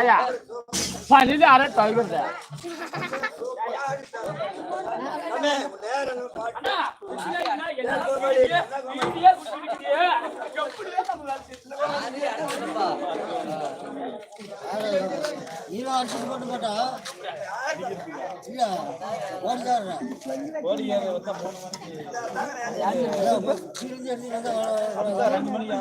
ஏயா பனில அரை நீரும் அடிச்சுட்டு போட்டு போட்டா? இல்ல ஓடிதாரு ரெண்டு மணிக்கு